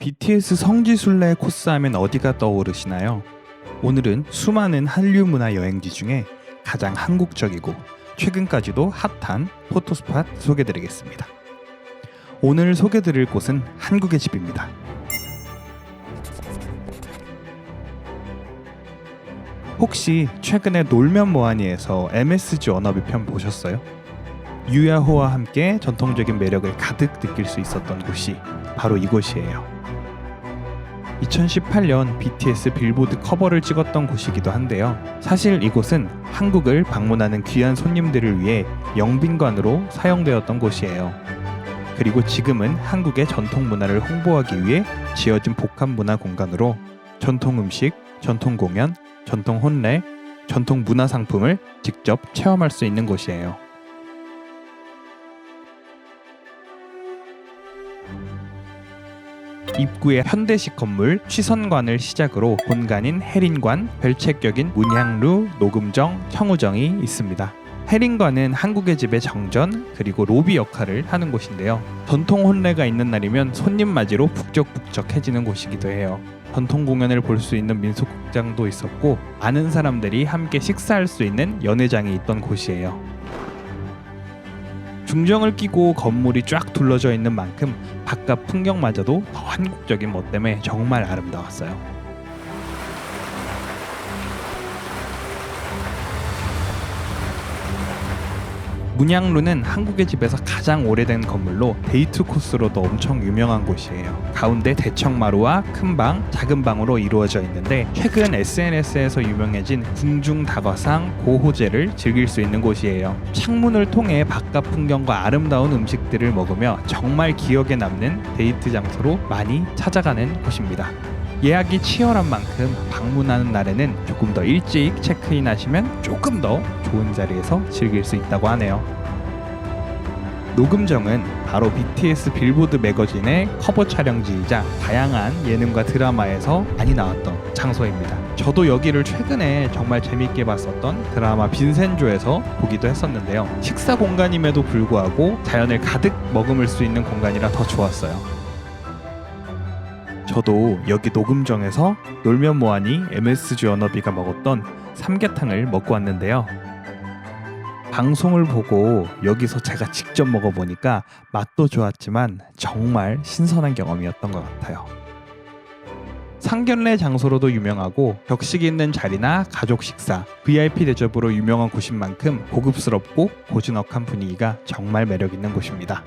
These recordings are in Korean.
BTS 성지순례 코스 하면 어디가 떠오르시나요? 오늘은 수많은 한류 문화 여행지 중에 가장 한국적이고 최근까지도 핫한 포토스팟 소개드리겠습니다. 오늘 소개드릴 곳은 한국의 집입니다. 혹시 최근에 놀면 뭐하니에서 MSG 워너비 편 보셨어요? 유야호와 함께 전통적인 매력을 가득 느낄 수 있었던 곳이 바로 이곳이에요. 2018년 BTS 빌보드 커버를 찍었던 곳이기도 한데요. 사실 이곳은 한국을 방문하는 귀한 손님들을 위해 영빈관으로 사용되었던 곳이에요. 그리고 지금은 한국의 전통 문화를 홍보하기 위해 지어진 복합 문화 공간으로 전통 음식, 전통 공연, 전통 혼례, 전통 문화 상품을 직접 체험할 수 있는 곳이에요. 입구의 현대식 건물 취선관을 시작으로 본관인 해린관, 별책격인 문향루, 녹음정, 청우정이 있습니다. 해린관은 한국의 집의 정전 그리고 로비 역할을 하는 곳인데요. 전통 혼례가 있는 날이면 손님 맞이로 북적북적해지는 곳이기도 해요. 전통 공연을 볼 수 있는 민속극장도 있었고 많은 사람들이 함께 식사할 수 있는 연회장이 있던 곳이에요. 중정을 끼고 건물이 쫙 둘러져 있는 만큼 바깥 풍경마저도 더 한국적인 멋 때문에 정말 아름다웠어요. 문양루는 한국의 집에서 가장 오래된 건물로 데이트 코스로도 엄청 유명한 곳이에요. 가운데 대청마루와 큰 방, 작은 방으로 이루어져 있는데 최근 SNS에서 유명해진 궁중 다과상 고호제를 즐길 수 있는 곳이에요. 창문을 통해 바깥 풍경과 아름다운 음식들을 먹으며 정말 기억에 남는 데이트 장소로 많이 찾아가는 곳입니다. 예약이 치열한 만큼 방문하는 날에는 조금 더 일찍 체크인 하시면 조금 더 좋은 자리에서 즐길 수 있다고 하네요. 녹음정은 바로 BTS 빌보드 매거진의 커버 촬영지이자 다양한 예능과 드라마에서 많이 나왔던 장소입니다. 저도 여기를 최근에 정말 재밌게 봤었던 드라마 빈센조에서 보기도 했었는데요. 식사 공간임에도 불구하고 자연을 가득 머금을 수 있는 공간이라 더 좋았어요. 저도 여기 녹음정에서 놀면 뭐하니 MSG 워너비가 먹었던 삼계탕을 먹고 왔는데요. 방송을 보고 여기서 제가 직접 먹어보니까 맛도 좋았지만 정말 신선한 경험이었던 것 같아요. 상견례 장소로도 유명하고 격식 있는 자리나 가족 식사, VIP 대접으로 유명한 곳인 만큼 고급스럽고 고즈넉한 분위기가 정말 매력 있는 곳입니다.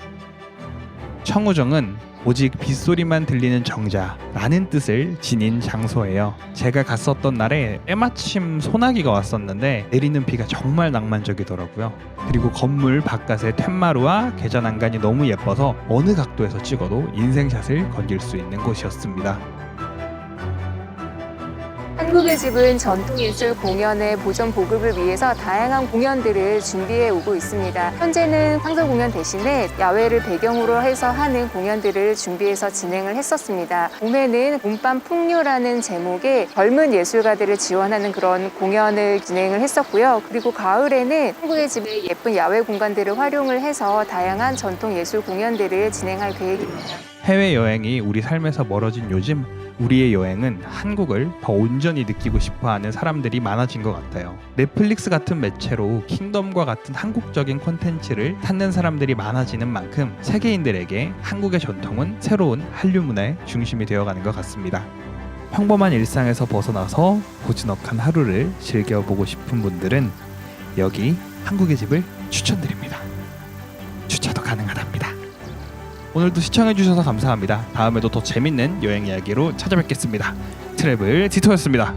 청우정은 오직 빗소리만 들리는 정자라는 뜻을 지닌 장소예요. 제가 갔었던 날에 때마침 소나기가 왔었는데 내리는 비가 정말 낭만적이더라고요. 그리고 건물 바깥의 텐마루와 계단 안간이 너무 예뻐서 어느 각도에서 찍어도 인생샷을 건질 수 있는 곳이었습니다. 한국의 집은 전통예술 공연의 보존 보급을 위해서 다양한 공연들을 준비해 오고 있습니다. 현재는 상설 공연 대신에 야외를 배경으로 해서 하는 공연들을 준비해서 진행을 했었습니다. 봄에는 봄밤 풍류라는 제목의 젊은 예술가들을 지원하는 그런 공연을 진행을 했었고요. 그리고 가을에는 한국의 집의 예쁜 야외 공간들을 활용을 해서 다양한 전통 예술 공연들을 진행할 계획입니다. 해외 여행이 우리 삶에서 멀어진 요즘 우리의 여행은 한국을 더 온전히 느끼고 싶어하는 사람들이 많아진 것 같아요. 넷플릭스 같은 매체로 킹덤과 같은 한국적인 콘텐츠를 찾는 사람들이 많아지는 만큼 세계인들에게 한국의 전통은 새로운 한류 문화의 중심이 되어가는 것 같습니다. 평범한 일상에서 벗어나서 고즈넉한 하루를 즐겨보고 싶은 분들은 여기 한국의 집을 추천드립니다. 주차도 가능하답니다. 오늘도 시청해주셔서 감사합니다. 다음에도 더 재밌는 여행 이야기로 찾아뵙겠습니다. 트래블 디토였습니다.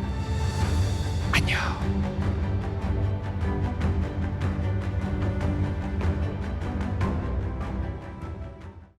안녕.